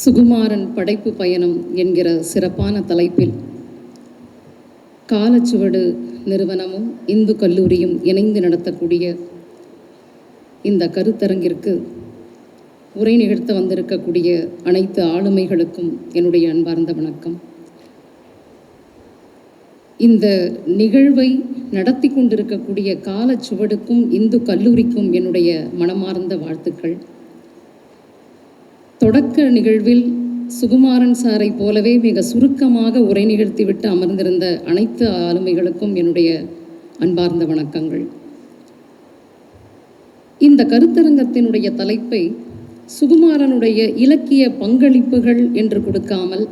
சுகுமாரன் படைப்பு பயணம் என்கிற சிறப்பான தலைப்பில் காலச்சுவடு நிறுவனமும் இந்து கல்லூரியும் இணைந்து நடத்தக்கூடிய இந்த கருத்தரங்கிற்கு உரை நிகழ்த்த வந்திருக்கக்கூடிய அனைத்து ஆளுமைகளுக்கும் என்னுடைய அன்பார்ந்த வணக்கம். இந்த நிகழ்வை நடத்தி கொண்டிருக்கக்கூடிய காலச்சுவடுக்கும் இந்து கல்லூரிக்கும் என்னுடைய மனமார்ந்த வாழ்த்துக்கள். தொடக்க நிகழ்வில் சுகுமாரன் சாரை போலவே மிக சுருக்கமாக உரை நிகழ்த்திவிட்டு அமர்ந்திருந்த அனைத்து ஆளுமைகளுக்கும் என்னுடைய அன்பார்ந்த வணக்கங்கள். இந்த கருத்தரங்கத்தினுடைய தலைப்பை சுகுமாரனுடைய இலக்கிய பங்களிப்புகள் என்று கொடுக்காமல்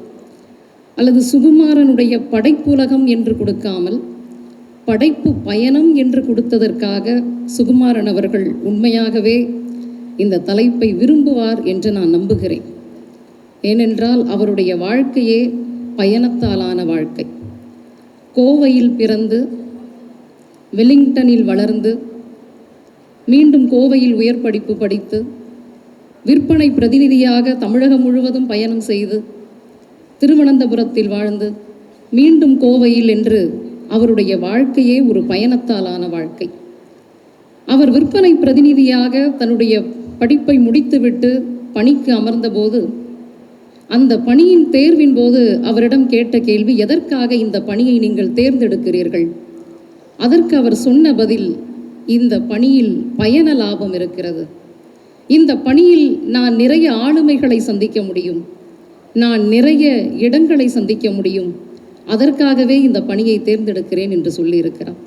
அல்லது சுகுமாரனுடைய படைப்புலகம் என்று கொடுக்காமல் படைப்பு பயணம் என்று கொடுத்ததற்காக சுகுமாரன் அவர்கள் உண்மையாகவே இந்த தலைப்பை விரும்புவார் என்று நான் நம்புகிறேன். ஏனென்றால் அவருடைய வாழ்க்கையே பயணத்தாலான வாழ்க்கை. கோவையில் பிறந்து வெலிங்டனில் வளர்ந்து மீண்டும் கோவையில் உயர் படிப்பு படித்து விற்பனை பிரதிநிதியாக தமிழகம் முழுவதும் பயணம் செய்து திருவனந்தபுரத்தில் வாழ்ந்து மீண்டும் கோவையில் என்று அவருடைய வாழ்க்கையே ஒரு பயணத்தாலான வாழ்க்கை. அவர் விற்பனை பிரதிநிதியாக தன்னுடைய படிப்பை முடித்துவிட்டு பணிக்கு அமர்ந்தபோது அந்த பணியின் தேர்வின் போது அவரிடம் கேட்ட கேள்வி எதற்காக இந்த பணியை நீங்கள் தேர்ந்தெடுக்கிறீர்கள்? அதற்கு அவர் சொன்ன பதில் இந்த பணியில் பயண லாபம் இருக்கிறது. இந்த பணியில் நான் நிறைய ஆளுமைகளை சந்திக்க முடியும். நான் நிறைய இடங்களை சந்திக்க முடியும். அதற்காகவே இந்த பணியை தேர்ந்தெடுக்கிறேன் என்று சொல்லியிருக்கிறார்.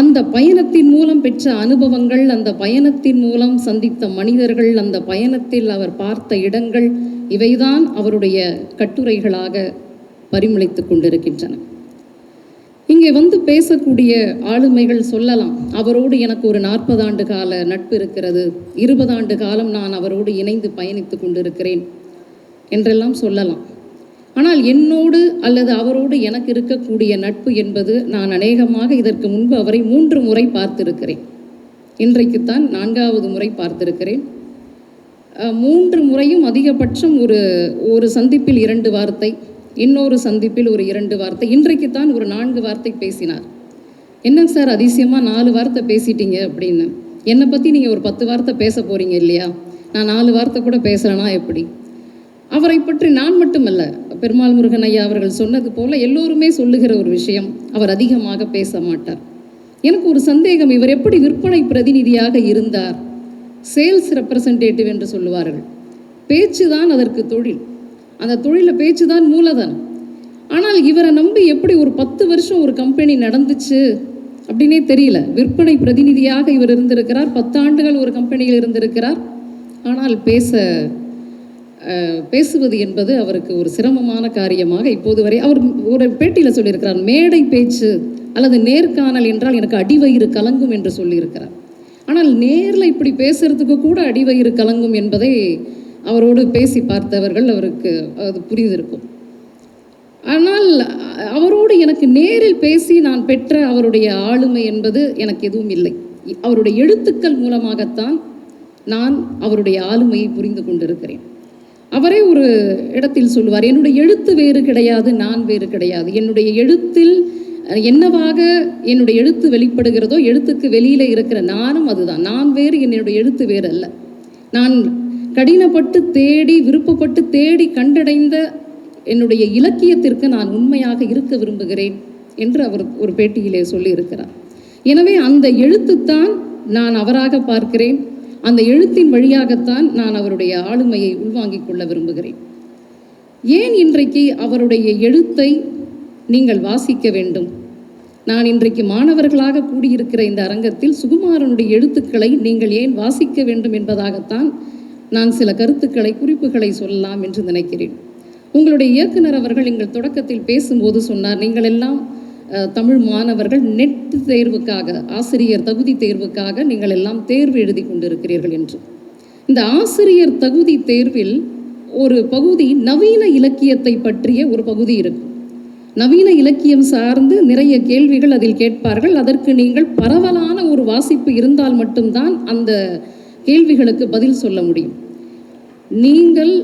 அந்த பயணத்தின் மூலம் பெற்ற அனுபவங்கள் அந்த பயணத்தின் மூலம் சந்தித்த மனிதர்கள் அந்த பயணத்தில் அவர் பார்த்த இடங்கள் இவைதான் அவருடைய கட்டுரைகளாக பரிமளித்துக் கொண்டிருக்கின்றன. இங்கே வந்து பேசக்கூடிய ஆளுமைகள் சொல்லலாம். அவரோடு எனக்கு ஒரு நாற்பது ஆண்டு கால நட்பு இருக்கிறது. இருபது ஆண்டு காலம் நான் அவரோடு இணைந்து பயணித்து கொண்டிருக்கிறேன் என்றெல்லாம் சொல்லலாம். ஆனால் என்னோடு அல்லது அவரோடு எனக்கு இருக்கக்கூடிய நட்பு என்பது நான் அநேகமாக இதற்கு முன்பு அவரை மூன்று முறை பார்த்திருக்கிறேன். இன்றைக்குத்தான் நான்காவது முறை பார்த்திருக்கிறேன். மூன்று முறையும் அதிகபட்சம் ஒரு ஒரு சந்திப்பில் இரண்டு வார்த்தை இன்னொரு சந்திப்பில் ஒரு இரண்டு வார்த்தை இன்றைக்குத்தான் ஒரு நான்கு வார்த்தை பேசினார். என்னங்க சார் அதிசயமாக நாலு வார்த்தை பேசிட்டீங்க அப்படின்னு? என்னை பற்றி நீங்கள் ஒரு பத்து வார்த்தை பேச போகிறீங்க இல்லையா? நான் நாலு வார்த்தை கூட பேசுகிறேன்னா எப்படி? அவரை பற்றி நான் மட்டுமல்ல பெருமாள் முருகன் ஐயா அவர்கள் சொன்னது போல எல்லோருமே சொல்லுகிற ஒரு விஷயம் அவர் அதிகமாக பேச மாட்டார். எனக்கு ஒரு சந்தேகம் இவர் எப்படி விற்பனை பிரதிநிதியாக இருந்தார்? சேல்ஸ் ரெப்ரசன்டேட்டிவ் என்று சொல்லுவார்கள். பேச்சு தான் அதற்கு தொழில். அந்த தொழிலில் பேச்சு தான் மூலதனம். ஆனால் இவரை நம்பி எப்படி ஒரு பத்து வருஷம் ஒரு கம்பெனி நடந்துச்சு அப்படின்னே தெரியல. விற்பனை பிரதிநிதியாக இவர் இருந்திருக்கிறார். பத்து ஆண்டுகள் ஒரு கம்பெனியில் இருந்திருக்கிறார். ஆனால் பேச பேசுவது என்பது அவருக்கு ஒரு சிரமமான காரியமாக இப்போது வரை அவர் ஒரு பேட்டியில் சொல்லியிருக்கிறார் மேடை பேச்சு அல்லது நேர்காணல் என்றால் எனக்கு அடிவயிறு கலங்கும் என்று சொல்லியிருக்கிறார். ஆனால் நேரில் இப்படி பேசுறதுக்கு கூட அடிவயிறு கலங்கும் என்பதை அவரோடு பேசி பார்த்தவர்கள் அவருக்கு அது புரிந்திருக்கும். ஆனால் அவரோடு எனக்கு நேரில் பேசி நான் பெற்ற அவருடைய ஆளுமை என்பது எனக்கு எதுவும் இல்லை. இ- அவருடைய எழுத்துக்கள் மூலமாகத்தான் நான் அவருடைய ஆளுமையை புரிந்து கொண்டிருக்கிறேன். அவரே ஒரு இடத்தில் சொல்லுவார் என்னுடைய எழுத்து வேறு கிடையாது நான் வேறு கிடையாது. என்னுடைய எழுத்தில் என்னவாக என்னுடைய எழுத்து வெளிப்படுகிறதோ எழுத்துக்கு வெளியில் இருக்கிற நானும் அதுதான். நான் வேறு என்னுடைய எழுத்து வேறு அல்ல. நான் கடினப்பட்டு தேடி விருப்பப்பட்டு தேடி கண்டடைந்த என்னுடைய இலக்கியத்திற்கு நான் உண்மையாக இருக்க விரும்புகிறேன் என்று அவர் ஒரு பேட்டியிலே சொல்லியிருக்கிறார். எனவே அந்த எழுத்துத்தான் நான் அவராக பார்க்கிறேன். அந்த எழுத்தின் வழியாகத்தான் நான் அவருடைய ஆளுமையை உள்வாங்கிக் கொள்ள விரும்புகிறேன். ஏன் இன்றைக்கு அவருடைய எழுத்தை நீங்கள் வாசிக்க வேண்டும்? நான் இன்றைக்கு மாணவர்களாக கூடியிருக்கிற இந்த அரங்கத்தில் சுகுமாரனுடைய எழுத்துக்களை நீங்கள் ஏன் வாசிக்க வேண்டும் என்பதாகத்தான் நான் சில கருத்துக்களை குறிப்புகளை சொல்லலாம் என்று நினைக்கிறேன். உங்களுடைய இயக்குனர் அவர்கள் எங்கள் தொடக்கத்தில் பேசும்போது சொன்னார் நீங்கள் எல்லாம் தமிழ் மாணவர்கள் நெட் தேர்வுக்காக ஆசிரியர் தகுதி தேர்வுக்காக நீங்கள் எல்லாம் தேர்வு எழுதி கொண்டிருக்கிறீர்கள் என்று. இந்த ஆசிரியர் தகுதி தேர்வில் ஒரு பகுதி நவீன இலக்கியத்தை பற்றிய ஒரு பகுதி இருக்கும். நவீன இலக்கியம் சார்ந்து நிறைய கேள்விகள் அதில் கேட்பார்கள். அதற்கு நீங்கள் பரவலான ஒரு வாசிப்பு இருந்தால் மட்டும்தான் அந்த கேள்விகளுக்கு பதில் சொல்ல முடியும். நீங்கள்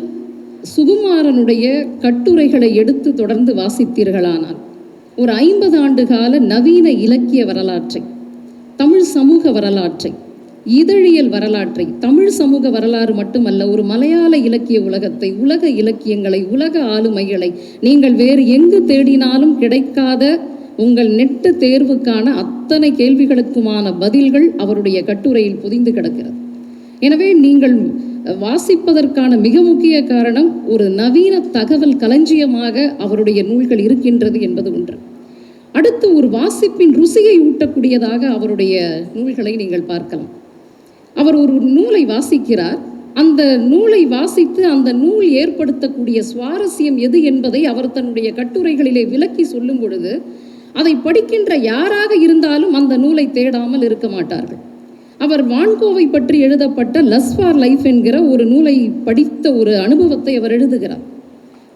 சுகுமாரனுடைய கட்டுரைகளை எடுத்து தொடர்ந்து வாசித்தீர்களானால் ஒரு ஐம்பது ஆண்டு கால நவீன இலக்கிய வரலாற்றை தமிழ் சமூக வரலாற்றை இதழியல் வரலாற்றை தமிழ் சமூக வரலாறு மட்டுமல்ல ஒரு மலையாள இலக்கிய உலகத்தை உலக இலக்கியங்களை உலக ஆளுமைகளை நீங்கள் வேறு எங்கு தேடினாலும் கிடைக்காத உங்கள் நெட்டு தேர்வுக்கான அத்தனை கேள்விகளுக்குமான பதில்கள் அவருடைய கட்டுரையில் புதிந்து கிடக்கிறது. எனவே நீங்கள் வாசிப்பதற்கான மிக முக்கிய காரணம் ஒரு நவீன தகவல் களஞ்சியமாக அவருடைய நூல்கள் இருக்கின்றது என்பது ஒன்று. அடுத்து ஒரு வாசிப்பின் ருசியை ஊட்டக்கூடியதாக அவருடைய நூல்களை நீங்கள் பார்க்கலாம். அவர் ஒரு நூலை வாசிக்கிறார். அந்த நூலை வாசித்து அந்த நூல் ஏற்படுத்தக்கூடிய சுவாரஸ்யம் எது என்பதை அவர் தன்னுடைய கட்டுரைகளிலே விளக்கி சொல்லும் பொழுது அதை படிக்கின்ற யாராக இருந்தாலும் அந்த நூலை தேடாமல் இருக்க மாட்டார்கள். அவர் வான்கோவை பற்றி எழுதப்பட்ட லஸ் ஃபார் லைஃப் என்கிற ஒரு நூலை படித்த ஒரு அனுபவத்தை அவர் எழுதுகிறார்.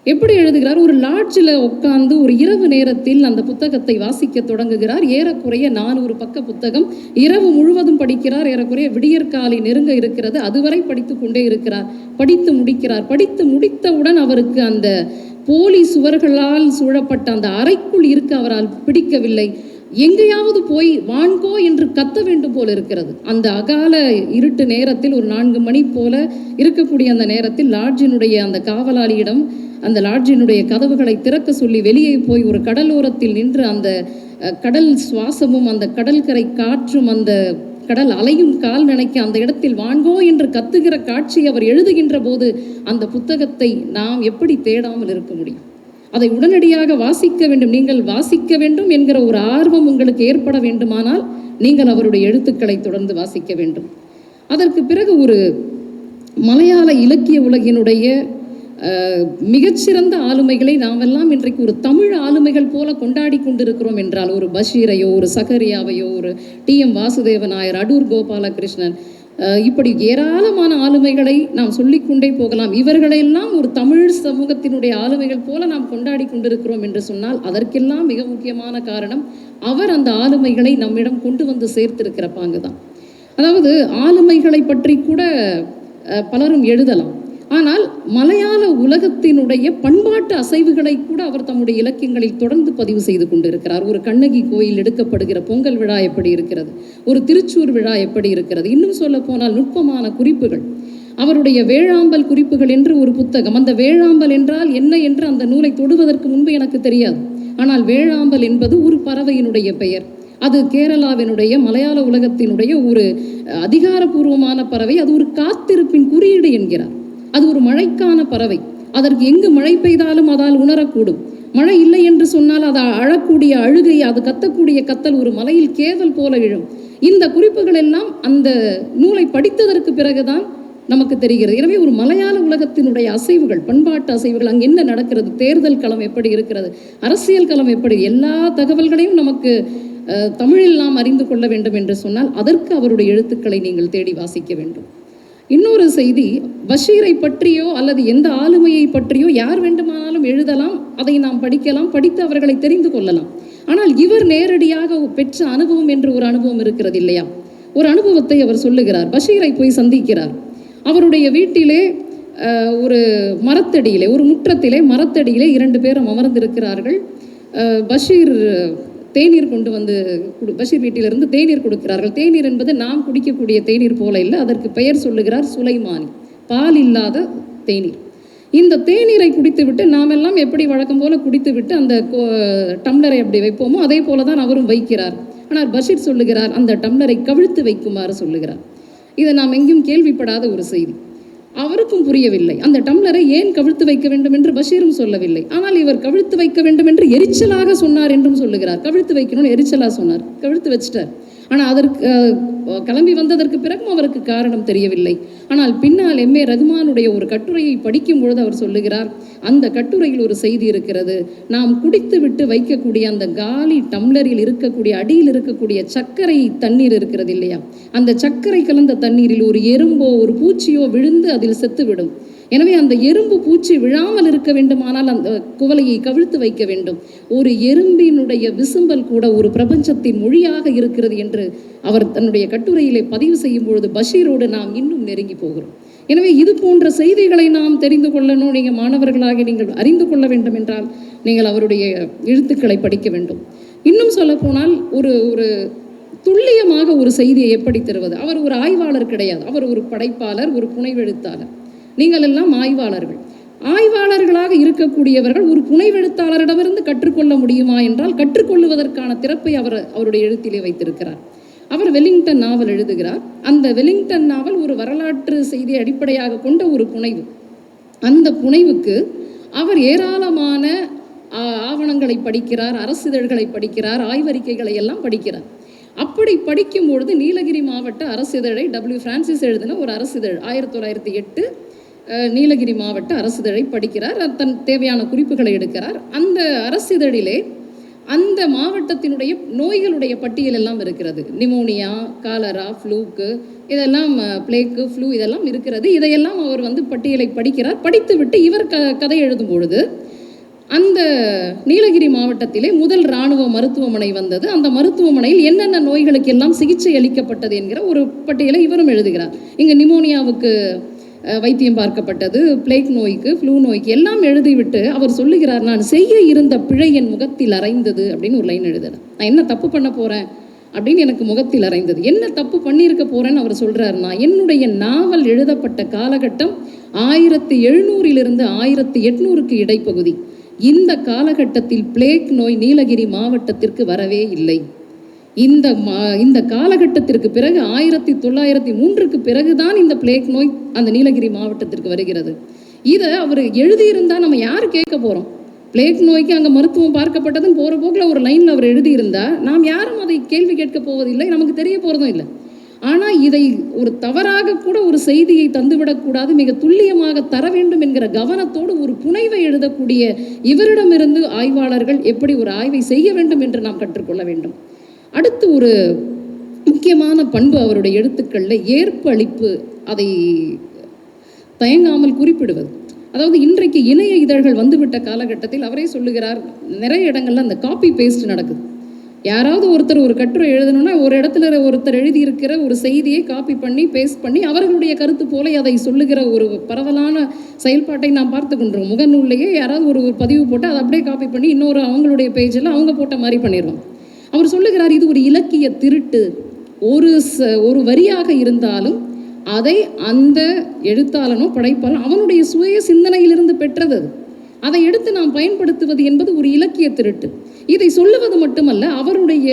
எப்படி எழுதுகிறார்? ஒரு லாட்ஜில் உட்கார்ந்து ஒரு இரவு நேரத்தில் அந்த புத்தகத்தை வாசிக்க தொடங்குகிறார். ஏறக்குறைய நானூறு பக்க புத்தகம். இரவு முழுவதும் படிக்கிறார். ஏறக்குறைய விடியற்காலை நெருங்க இருக்கிறது. அதுவரை படித்து கொண்டே இருக்கிறார். படித்து முடிக்கிறார். படித்து முடித்தவுடன் அவருக்கு அந்த போலி சுவர்களால் சூழப்பட்ட அந்த அறைக்குள் இருக்க அவரால் பிடிக்கவில்லை. எங்கேயாவது போய் வான்கோ என்று கத்த வேண்டும் போல இருக்கிறது. அந்த அகால இருட்டு நேரத்தில் ஒரு நான்கு மணி போல இருக்கக்கூடிய அந்த நேரத்தில் லாட்ஜினுடைய அந்த காவலாளியிடம் அந்த லாட்ஜினுடைய கதவுகளை திறக்க சொல்லி வெளியே போய் ஒரு கடலோரத்தில் நின்று அந்த கடல் சுவாசமும் அந்த கடற்கரை காற்றும் அந்த கடல் அலையும் கால் நனைக்க அந்த இடத்தில் வான்கோ என்று கத்துகிற காட்சி அவர் எழுதுகின்ற போது அந்த புத்தகத்தை நாம் எப்படி தேடாமல் இருக்க முடியும்? அதை உடனடியாக வாசிக்க வேண்டும். நீங்கள் வாசிக்க வேண்டும் என்கிற ஒரு ஆர்வம் உங்களுக்கு ஏற்பட வேண்டுமானால் நீங்கள் அவருடைய எழுத்துக்களை தொடர்ந்து வாசிக்க வேண்டும். அதற்கு பிறகு ஒரு மலையாள இலக்கிய உலகினுடைய மிகச்சிறந்த ஆளுமைகளை நாமெல்லாம் இன்றைக்கு ஒரு தமிழ் ஆளுமைகள் போல கொண்டாடி கொண்டிருக்கிறோம் என்றால் ஒரு பஷீரையோ ஒரு சகரியாவையோ ஒரு டி எம் வாசுதேவ நாயர் அடூர் கோபாலகிருஷ்ணன் இப்படி ஏராளமான ஆளுமைகளை நாம் சொல்லிக்கொண்டே போகலாம். இவர்களையெல்லாம் ஒரு தமிழ் சமூகத்தினுடைய ஆளுமைகள் போல நாம் கொண்டாடி கொண்டிருக்கிறோம் என்று சொன்னால் அதற்கெல்லாம் மிக முக்கியமான காரணம் அவர் அந்த ஆளுமைகளை நம்மிடம் கொண்டு வந்து சேர்த்திருக்கிற பாங்கு தான் அதாவது ஆளுமைகளை பற்றி கூட பலரும் எழுதலாம். ஆனால் மலையாள உலகத்தினுடைய பண்பாட்டு அசைவுகளை கூட அவர் தம்முடைய இலக்கியங்களில் தொடர்ந்து பதிவு செய்து கொண்டிருக்கிறார். ஒரு கண்ணகி கோயில் எடுக்கப்படுகிற பொங்கல் விழா எப்படி இருக்கிறது? ஒரு திருச்சூர் விழா எப்படி இருக்கிறது? இன்னும் சொல்ல போனால் நுட்பமான குறிப்புகள். அவருடைய வேழாம்பல் குறிப்புகள் என்று ஒரு புத்தகம். அந்த வேழாம்பல் என்றால் என்ன என்று அந்த நூலை தொடுவதற்கு முன்பு எனக்கு தெரியாது. ஆனால் வேழாம்பல் என்பது ஒரு பறவையினுடைய பெயர். அது கேரளாவினுடைய மலையாள உலகத்தினுடைய ஒரு அதிகாரபூர்வமான அதிகாரப்பூர்வமான பறவை. அது ஒரு காத்திருப்பின் குறியீடு என்கிறார். அது ஒரு மழைக்கான பறவை. அதற்கு எங்கு மழை பெய்தாலும் அதால் உணரக்கூடும். மழை இல்லை என்று சொன்னால் அது அழக்கூடிய அழுகை அது கத்தக்கூடிய கத்தல் ஒரு மலையில் கேதல் போல எழும். இந்த குறிப்புகள் எல்லாம் அந்த நூலை படித்ததற்கு பிறகுதான் நமக்கு தெரிகிறது. எனவே ஒரு மலையாள உலகத்தினுடைய அசைவுகள் பண்பாட்டு அசைவுகள் அங்கே என்ன நடக்கிறது? தேர்தல் களம் எப்படி இருக்கிறது? அரசியல் களம் எப்படி? எல்லா தகவல்களையும் நமக்கு தமிழில் நாம் அறிந்து கொள்ள வேண்டும் என்று சொன்னால் அதற்கு அவருடைய எழுத்துக்களை நீங்கள் தேடி வாசிக்க வேண்டும். இன்னொரு செய்தி பஷீரை பற்றியோ அல்லது எந்த ஆளுமையை பற்றியோ யார் வேண்டுமானாலும் எழுதலாம் அதை நாம் படிக்கலாம் படித்து அவர்களை தெரிந்து கொள்ளலாம். ஆனால் இவர் நேரடியாக பெற்ற அனுபவம் என்று ஒரு அனுபவம் இருக்கிறது இல்லையா? ஒரு அனுபவத்தை அவர் சொல்லுகிறார் பஷீரை போய் சந்திக்கிறார். அவருடைய வீட்டிலே ஒரு மரத்தடியிலே ஒரு முற்றத்திலே மரத்தடியிலே இரண்டு பேரும் அமர்ந்திருக்கிறார்கள். பஷீர் தேநீர் கொண்டு வந்து குடு- பஷீர் வீட்டிலிருந்து தேநீர் கொடுக்கிறார்கள். தேநீர் என்பது நாம் குடிக்கக்கூடிய தேநீர் போல இல்லை அதற்கு பெயர் சொல்லுகிறார் சுலைமானி. பால் இல்லாத தேநீர். இந்த தேநீரை குடித்துவிட்டு நாமெல்லாம் எப்படி வழக்கம் போல குடித்துவிட்டு அந்த கோ- டம்ளரை அப்படி வைப்போமோ அதே போல தான் அவரும் வைக்கிறார். ஆனால் பஷீர் சொல்லுகிறார் அந்த டம்ளரை கவிழ்த்து வைக்குமாறு சொல்லுகிறார். இதை நாம் எங்கேயும் கேள்விப்படாத ஒரு செய்தி. அவருக்கும் புரியவில்லை. அந்த டம்ளரை ஏன் கவிழ்த்து வைக்க வேண்டும் என்று பஷீரும் சொல்லவில்லை. ஆனால் இவர் கவிழ்த்து வைக்க வேண்டும் என்று எரிச்சலாக சொன்னார் என்றும் சொல்லுகிறார். கவிழ்த்து வைக்கணும்னு எரிச்சலாக சொன்னார். கவிழ்த்து வச்சிட்டார். ஆனால் அதற்கு கிளம்பி வந்ததற்கு பிறகும் அவருக்கு காரணம் தெரியவில்லை. ஆனால் பின்னால் எம் ஏ ரகுமானுடைய ஒரு கட்டுரையை படிக்கும் பொழுது அவர் சொல்லுகிறார் அந்த கட்டுரையில் ஒரு செய்தி இருக்கிறது. நாம் குடித்து விட்டு வைக்கக்கூடிய அந்த காலி டம்ளரில் இருக்கக்கூடிய அடியில் இருக்கக்கூடிய சர்க்கரை தண்ணீர் இருக்கிறது இல்லையா? அந்த சர்க்கரை கலந்த தண்ணீரில் ஒரு எறும்போ ஒரு பூச்சியோ விழுந்து அதில் செத்துவிடும். எனவே அந்த எறும்பு பூச்சி விழாமல் இருக்க வேண்டுமானால் அந்த குவலையை கவிழ்த்து வைக்க வேண்டும். ஒரு எறும்பினுடைய விசும்பல் கூட ஒரு பிரபஞ்சத்தின் மொழியாக இருக்கிறது என்று அவர் தன்னுடைய கட்டுரையிலே பதிவு செய்யும் பொழுது பஷீரோடு நாம் இன்னும் நெருங்கி போகிறோம். எனவே இது போன்ற செய்திகளை நாம் தெரிந்து கொள்ளணும். நீங்கள் மாணவர்களாக நீங்கள் அறிந்து கொள்ள வேண்டும் என்றால் நீங்கள் அவருடைய எழுத்துக்களை படிக்க வேண்டும். இன்னும் சொல்லப்போனால் ஒரு ஒரு துல்லியமாக ஒரு செய்தியை எப்படி தருவது? அவர் ஒரு ஆய்வாளர் கிடையாது. அவர் ஒரு படைப்பாளர் ஒரு புனைவெழுத்தாளர். நீங்கள் எல்லாம் ஆய்வாளர்கள். ஆய்வாளர்களாக இருக்கக்கூடியவர்கள் ஒரு புனைவெழுத்தாளரிடமிருந்து கற்றுக்கொள்ள முடியுமா என்றால் கற்றுக்கொள்ளுவதற்கான திறப்பை அவர் அவருடைய எழுத்திலே வைத்திருக்கிறார். அவர் வெலிங்டன் நாவல் எழுதுகிறார். அந்த வெலிங்டன் நாவல் ஒரு வரலாற்று செய்தியை அடிப்படையாக கொண்ட ஒரு புனைவு. அந்த புனைவுக்கு அவர் ஏராளமான ஆவணங்களை படிக்கிறார் அரசிதழ்களை படிக்கிறார் ஆய்வறிக்கைகளை எல்லாம் படிக்கிறார். அப்படி படிக்கும் பொழுது நீலகிரி மாவட்ட அரசிதழை டபிள்யூ பிரான்சிஸ் எழுதின ஒரு அரசிதழ் ஆயிரத்தி தொள்ளாயிரத்தி எட்டு நீலகிரி மாவட்ட அரசிதழை படிக்கிறார். தன் தேவையான குறிப்புகளை எடுக்கிறார். அந்த அரசிதழிலே அந்த மாவட்டத்தினுடைய நோய்களுடைய பட்டியல் எல்லாம் இருக்கிறது. நிமோனியா காலரா ஃப்ளூக்கு இதெல்லாம் பிளேக்கு ஃப்ளூ இதெல்லாம் இருக்கிறது. இதையெல்லாம் அவர் வந்து பட்டியலை படிக்கிறார். படித்துவிட்டு இவர் க கதை எழுதும் பொழுது அந்த நீலகிரி மாவட்டத்திலே முதல் இராணுவ மருத்துவமனை வந்தது. அந்த மருத்துவமனையில் என்னென்ன நோய்களுக்கு எல்லாம் சிகிச்சை அளிக்கப்பட்டது என்கிற ஒரு பட்டியலை இவரும் எழுதுகிறார். இங்கே நிமோனியாவுக்கு வைத்தியம் பார்க்கப்பட்டது பிளேக் நோய்க்கு ஃப்ளூ நோய்க்கு எல்லாம் எழுதிவிட்டு அவர் சொல்லுகிறார் நான் செய்ய இருந்த பிழை என் முகத்தில் அரைந்தது அப்படின்னு ஒரு லைன் எழுதுறேன் நான் என்ன தப்பு பண்ண போகிறேன் அப்படின்னு எனக்கு முகத்தில் அரைந்தது. என்ன தப்பு பண்ணியிருக்க போகிறேன்னு அவர் சொல்றாருன்னா என்னுடைய நாவல் எழுதப்பட்ட காலகட்டம் ஆயிரத்தி எழுநூறிலிருந்து ஆயிரத்தி எட்நூறுக்கு இடைப்பகுதி. இந்த காலகட்டத்தில் பிளேக் நோய் நீலகிரி மாவட்டத்திற்கு வரவே இல்லை. இந்த மா இந்த காலகட்டத்திற்கு பிறகு ஆயிரத்தி தொள்ளாயிரத்தி மூன்றுக்கு பிறகுதான் இந்த பிளேக் நோய் அந்த நீலகிரி மாவட்டத்திற்கு வருகிறது. இதை அவர் எழுதியிருந்தா நம்ம யார் கேட்க போகிறோம் பிளேக் நோய்க்கு அங்கே மருத்துவம் பார்க்கப்பட்டதுன்னு போகிற போக்கில் ஒரு லைனில் அவர் எழுதியிருந்தா நாம் யாரும் அதை கேள்வி கேட்க போவதில்லை நமக்கு தெரிய போகிறதும் இல்லை. ஆனால் இதை ஒரு தவறாக கூட ஒரு செய்தியை தந்துவிடக்கூடாது மிக துல்லியமாக தர வேண்டும் என்கிற கவனத்தோடு ஒரு புனைவை எழுதக்கூடிய இவரிடமிருந்து ஆய்வாளர்கள் எப்படி ஒரு ஆய்வை செய்ய வேண்டும் என்று நாம் கற்றுக்கொள்ள வேண்டும். அடுத்து ஒரு முக்கியமான பண்பு அவருடைய எழுத்துக்களில் ஏற்பளிப்பு அதை தயங்காமல் குறிப்பிடுவது. அதாவது இன்றைக்கு இணைய இதழ்கள் வந்துவிட்ட காலகட்டத்தில் அவரே சொல்லுகிறார் நிறைய இடங்கள்ல அந்த காப்பி பேஸ்ட் நடக்குது. யாராவது ஒருத்தர் ஒரு கட்டுரை எழுதணும்னா ஒரு இடத்துல ஒருத்தர் எழுதியிருக்கிற ஒரு செய்தியை காப்பி பண்ணி பேஸ்ட் பண்ணி அவர்களுடைய கருத்து போல அதை சொல்லுகிற ஒரு பரவலான செயல்பாட்டை நாம் பார்த்து கொண்டிருக்கோம். முகநூல்லையே யாராவது ஒரு ஒரு பதிவு போட்டு அதை அப்படியே காப்பி பண்ணி இன்னொரு அவங்களுடைய பேஜில் அவங்க போட்ட மாதிரி பண்ணிடுவோம் அவர் சொல்லுகிறார் இது ஒரு இலக்கிய திருட்டு. ஒரு ச ஒரு வரியாக இருந்தாலும் அதை அந்த எழுத்தாளனோ படைப்பாளன் அவனுடைய சுய சிந்தனையிலிருந்து பெற்றது. அதை எடுத்து நாம் பயன்படுத்துவது என்பது ஒரு இலக்கிய திருட்டு. இதை சொல்லுவது மட்டுமல்ல அவருடைய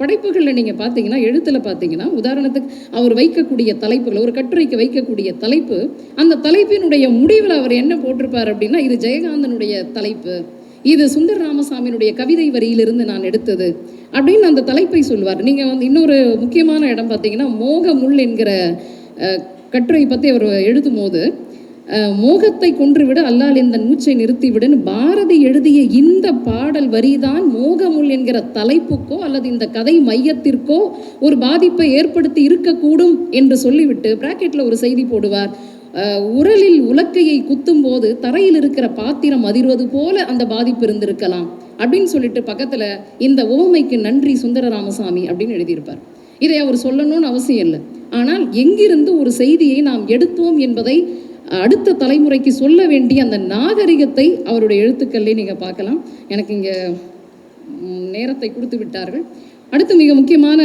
படைப்புகளில் நீங்கள் பார்த்தீங்கன்னா எழுத்தில் பார்த்தீங்கன்னா உதாரணத்துக்கு அவர் வைக்கக்கூடிய தலைப்புகள் ஒரு கட்டுரைக்கு வைக்கக்கூடிய தலைப்பு அந்த தலைப்பினுடைய முடிவில் அவர் என்ன போட்டிருப்பார் அப்படின்னா இது ஜெயகாந்தனுடைய தலைப்பு. இது சுந்தர் ராமசாமியினுடைய கவிதை வரியிலிருந்து நான் எடுத்தது. அப்படின்னு அந்த தலைப்பை சொல்வார். நீங்கள் வந்து இன்னொரு முக்கியமான இடம் பார்த்தீங்கன்னா மோக முள் என்கிற கட்டுரை பற்றி அவர் எழுதும் போது மோகத்தை கொன்றுவிட அல்லால் இந்த மூச்சை நிறுத்திவிடுன்னு பாரதி எழுதிய இந்த பாடல் வரிதான் மோகமுள் என்கிற தலைப்புக்கோ அல்லது இந்த கதை மையத்திற்கோ ஒரு பாதிப்பை ஏற்படுத்தி இருக்கக்கூடும் என்று சொல்லிவிட்டு பிராக்கெட்டில் ஒரு செய்தி போடுவார். உரலில் உலக்கையை குத்தும் போது தரையில் இருக்கிற பாத்திரம் அதிர்வது போல அந்த பாதிப்பு இருந்திருக்கலாம் அப்படின்னு சொல்லிட்டு பக்கத்தில் இந்த ஓமைக்கு நன்றி சுந்தர ராமசாமி அப்படின்னு எழுதியிருப்பார். இதை அவர் சொல்லணும்னு அவசியம் இல்லை. ஆனால் எங்கிருந்து ஒரு செய்தியை நாம் எடுத்தோம் என்பதை அடுத்த தலைமுறைக்கு சொல்ல வேண்டிய அந்த நாகரிகத்தை அவருடைய எழுத்துக்கள்லே நீங்கள் பார்க்கலாம். எனக்கு இங்கே நேரத்தை கொடுத்து விட்டார்கள். அடுத்து மிக முக்கியமான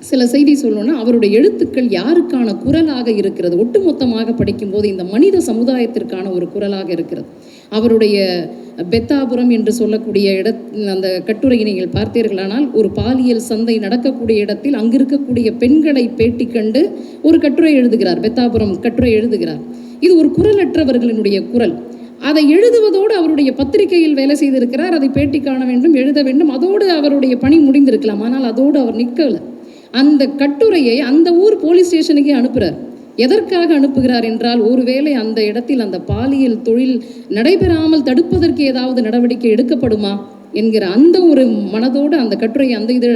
சில செய்தி சொல்லணும்னா அவருடைய எழுத்துக்கள் யாருக்கான குரலாக இருக்கிறது? ஒட்டுமொத்தமாக படிக்கும்போது இந்த மனித சமுதாயத்திற்கான ஒரு குரலாக இருக்கிறது. அவருடைய பெத்தாபுரம் என்று சொல்லக்கூடிய இட அந்த கட்டுரையை நீங்கள் பார்த்தீர்களானால் ஒரு பாலியல் சந்தை நடக்கக்கூடிய இடத்தில் அங்கிருக்கக்கூடிய பெண்களை பேட்டி கண்டு ஒரு கட்டுரை எழுதுகிறார். பெத்தாபுரம் கட்டுரை எழுதுகிறார். இது ஒரு குரலற்றவர்களினுடைய குரல். அதை எழுதுவதோடு அவருடைய பத்திரிகையில் வேலை செய்திருக்கிறார். அதை பேட்டி காண வேண்டும் எழுத வேண்டும். அதோடு அவருடைய பணி முடிந்திருக்கலாம். ஆனால் அதோடு அவர் நிற்கலை. அந்த கட்டுரையை அந்த ஊர் போலீஸ் ஸ்டேஷனுக்கே அனுப்புகிறார் எதற்காக அனுப்புகிறார் என்றால் ஒருவேளை அந்த இடத்தில் அந்த பாலியல் தொழில் நடைபெறாமல் தடுப்பதற்கு ஏதாவது நடவடிக்கை எடுக்கப்படுமா என்கிற அந்த ஒரு மனதோடு அந்த கட்டுரையை அந்த இது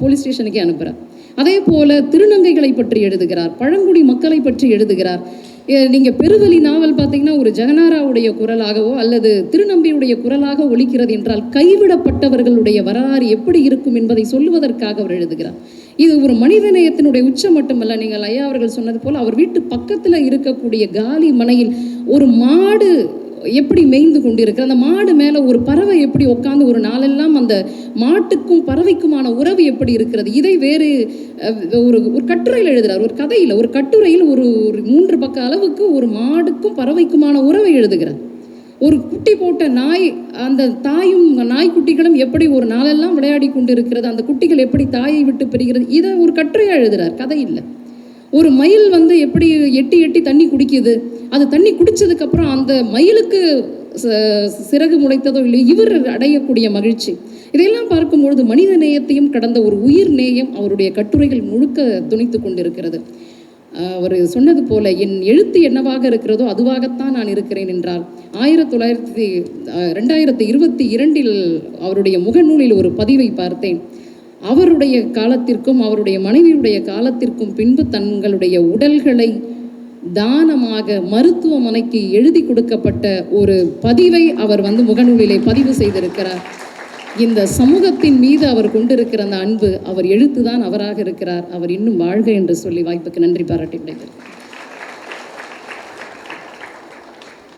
போலீஸ் ஸ்டேஷனுக்கே அனுப்புகிறார் அதே போல திருநங்கைகளை பற்றி எழுதுகிறார் பழங்குடி மக்களை பற்றி எழுதுகிறார். நீங்கள் பெருவலி பெருவழி நாவல் பார்த்தீங்கன்னா ஒரு ஜெகனாராவுடைய குரலாகவோ அல்லது திருநம்பியுடைய குரலாக ஒலிக்கிறது என்றால் கைவிடப்பட்டவர்களுடைய வரலாறு எப்படி இருக்கும் என்பதை சொல்லுவதற்காக அவர் எழுதுகிறார். இது ஒரு மனிதநேயத்தினுடைய உச்சம் மட்டுமல்ல. நீங்கள் ஐயா அவர்கள் சொன்னது போல் அவர் வீட்டு பக்கத்தில் இருக்கக்கூடிய காலி மனையில் ஒரு மாடு எப்படி மேய்ந்து கொண்டிருக்கிற அந்த மாடு மேலே ஒரு பறவை எப்படி உட்காந்து ஒரு நாளெல்லாம் அந்த மாட்டுக்கும் பறவைக்குமான உறவு எப்படி இருக்கிறது? இதை வேறு ஒரு ஒரு கட்டுரையில் எழுதுகிறார் ஒரு கதையில் ஒரு கட்டுரையில் ஒரு ஒரு மூன்று பக்க அளவுக்கு ஒரு மாடுக்கும் பறவைக்குமான உறவை எழுதுகிறார். ஒரு குட்டி போட்ட நாய் அந்த தாயும் நாய்க்குட்டிகளும் எப்படி ஒரு நாளெல்லாம் விளையாடி கொண்டு இருக்கிறது அந்த குட்டிகள் எப்படி தாயை விட்டு பெறுகிறது இதை ஒரு கட்டுரையாக எழுதுறார் கதை இல்லை. ஒரு மயில் வந்து எப்படி எட்டி எட்டி தண்ணி குடிக்குது அது தண்ணி குடித்ததுக்கப்புறம் அந்த மயிலுக்கு ச- சிறகு முளைத்ததோ இல்லை இவர் அடையக்கூடிய மகிழ்ச்சி. இதையெல்லாம் பார்க்கும்பொழுது மனித நேயத்தையும் கடந்த ஒரு உயிர் நேயம் அவருடைய கட்டுரைகள் முழுக்க துணித்து கொண்டிருக்கிறது. அவர் சொன்னது போல என் எழுத்து என்னவாக இருக்கிறதோ அதுவாகத்தான் நான் இருக்கிறேன் என்றால் ஆயிரத்தி தொள்ளாயிரத்தி ரெண்டாயிரத்தி இருபத்தி இரண்டில் அவருடைய முகநூலில் ஒரு பதிவை பார்த்தேன். அவருடைய காலத்திற்கும் அவருடைய மனைவியுடைய காலத்திற்கும் பின்பு தங்களுடைய உடல்களை தானமாக மருத்துவமனைக்கு எழுதி கொடுக்கப்பட்ட ஒரு பதிவை அவர் வந்து முகநூலிலே பதிவு செய்திருக்கிறார். இந்த சமூகத்தின் மீது அவர் கொண்டிருக்கிற அந்த அன்பு அவர் எழுத்துதான் அவராக இருக்கிறார். அவர் இன்னும் வாழ்க என்று சொல்லி வாய்ப்புக்கு நன்றி பாராட்டி விடைபெறுகிறேன்.